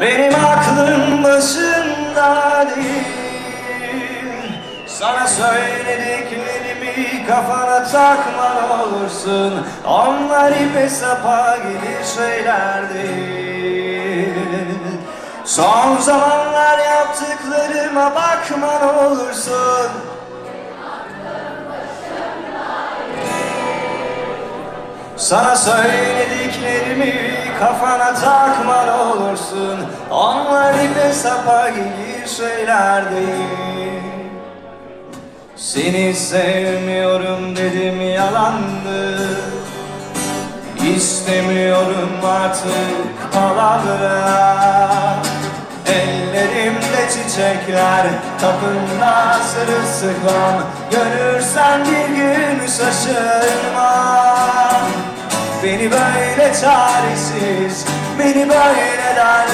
Benim aklım başımda değil. Sana söylediklerimi kafana takma ne olursun. Onlar ipe sapa gelir şeyler değil. Son zamanlar yaptıklarıma bakma ne olursun. Sana söylediklerimi kafana takma olursun. Onlar ipe sapa gibi şeyler değil Seni sevmiyorum dedim yalandı. İstemiyorum artık palavra Ellerimde çiçekler Kapında sırılsıklam. Görürsen bir gün şaşırma Beni böyle çaresiz Beni böyle derdi